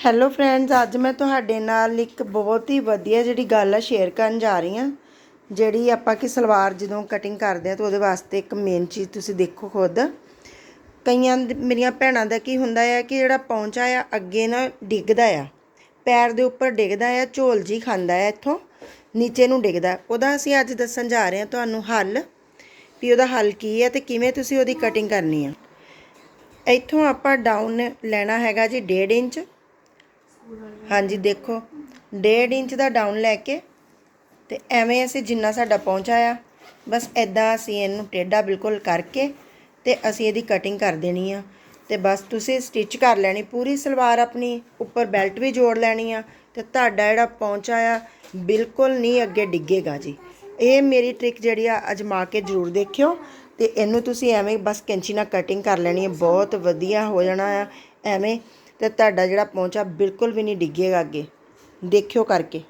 Hello friends ਅੱਜ ਮੈਂ ਤੁਹਾਡੇ ਨਾਲ ਇੱਕ ਬਹੁਤ ਹੀ ਵਧੀਆ ਜਿਹੜੀ ਗੱਲ ਆ ਸ਼ੇਅਰ ਕਰਨ ਜਾ ਰਹੀ ਹਾਂ, ਜਿਹੜੀ ਆਪਾਂ ਕਿ ਸਲਵਾਰ ਜਦੋਂ ਕਟਿੰਗ ਕਰਦੇ ਆ ਤਾਂ ਉਹਦੇ ਵਾਸਤੇ ਇੱਕ ਮੇਨ ਚੀਜ਼ ਤੁਸੀਂ ਦੇਖੋ ਖੁਦ। ਕਈਆਂ ਮੇਰੀਆਂ ਭੈਣਾਂ ਦਾ ਕੀ ਹੁੰਦਾ ਆ ਕਿ ਜਿਹੜਾ ਪੌਂਚਾ ਆ, ਅੱਗੇ ਨਾ ਡਿੱਗਦਾ ਆ, ਪੈਰ ਦੇ ਉੱਪਰ ਡਿੱਗਦਾ ਆ, ਝੋਲ ਜੀ ਖਾਂਦਾ ਆ ਇੱਥੋਂ, ਨੀਚੇ ਨੂੰ ਡਿੱਗਦਾ। ਉਹਦਾ ਅਸੀਂ ਅੱਜ ਦੱਸਣ ਜਾ ਰਹੇ ਹਾਂ ਤੁਹਾਨੂੰ ਹੱਲ, ਵੀ ਉਹਦਾ ਹੱਲ ਕੀ ਹੈ ਤੇ ਕਿਵੇਂ ਤੁਸੀਂ ਉਹਦੀ ਕਟਿੰਗ ਕਰਨੀ ਆ। ਇੱਥੋਂ ਆਪਾਂ ਡਾਊਨ ਲੈਣਾ ਹੈਗਾ ਜੀ 1.5 ਇੰਚ ਹਾਂਜੀ, ਦੇਖੋ 1.5 ਇੰਚ ਦਾ ਡਾਊਨ ਲੈ ਕੇ ਤੇ ਐਵੇਂ ਅਸੀਂ ਜਿੰਨਾ ਸਾਡਾ ਪਹੁੰਚਾ ਆ ਬਸ ਐਦਾਂ ਅਸੀਂ ਇਹਨੂੰ ਟੇਢਾ ਬਿਲਕੁਲ ਕਰਕੇ ਤੇ ਅਸੀਂ ਇਹਦੀ ਕਟਿੰਗ ਕਰ ਦੇਣੀ ਆ। ਤੇ ਬਸ ਤੁਸੀਂ ਸਟਿਚ ਕਰ ਲੈਣੀ, ਪੂਰੀ ਸਲਵਾਰ ਆਪਣੀ ਉੱਪਰ ਬੈਲਟ ਵੀ ਜੋੜ ਲੈਣੀ ਆ ਤੇ ਤੁਹਾਡਾ ਜਿਹੜਾ ਪਹੁੰਚਾ ਆ ਬਿਲਕੁਲ ਨਹੀਂ ਅੱਗੇ ਡਿੱਗੇਗਾ ਜੀ। ਇਹ ਮੇਰੀ ਟ੍ਰਿਕ ਜਿਹੜੀ ਆ, ਅਜਮਾ ਕੇ ਜ਼ਰੂਰ ਦੇਖਿਓ ਤੇ ਇਹਨੂੰ ਤੁਸੀਂ ਐਵੇਂ ਬਸ ਕੈਂਚੀ ਨਾਲ ਕਟਿੰਗ ਕਰ ਲੈਣੀ ਹੈ ਬਹੁਤ ਵਧੀਆ ਹੋ ਜਾਣਾ ਆ, ਐਵੇਂ ਤੇ ਤੁਹਾਡਾ ਜਿਹੜਾ ਪਹੁੰਚਾ ਬਿਲਕੁਲ ਵੀ ਨਹੀਂ ਡਿੱਗੇਗਾ ਅੱਗੇ। ਦੇਖਿਓ ਕਰਕੇ।